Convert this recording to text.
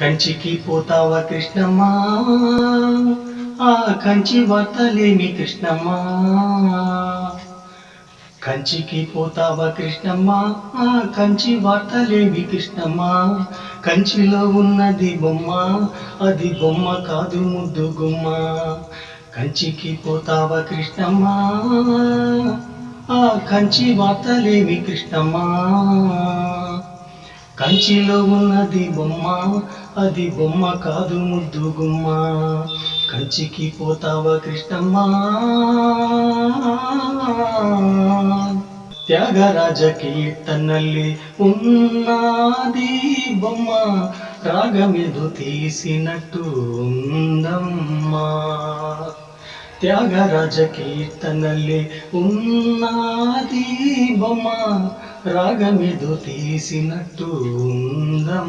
కంచికి పోతావా కృష్ణమ్మా? ఆ కంచి వార్తలేమి కృష్ణమ్మా? కంచికి పోతావా కృష్ణమ్మా? ఆ కంచి వార్తలేమి కృష్ణమ్మా? కంచిలో ఉన్నది బొమ్మ అది బొమ్మ కాదు ముద్దు గుమ్మ. కంచికి పోతావా కృష్ణమ్మా? ఆ కంచి వార్తలేమి కృష్ణమ్మా? కంచిలో ఉన్నది బొమ్మ అది బొమ్మ కాదు ముద్దు గుమ్మ. కంచికి పోతావా కృష్ణమ్మా? త్యాగరాజ కీర్తనల్లి ఉన్నది బొమ్మ రాగమెదు తీసినట్టు ఉందమ్మా. త్యాగరాజ కీర్తనల్లి ఉన్నది బొమ్మ రాగమిదు తీసినట్టు ఉందం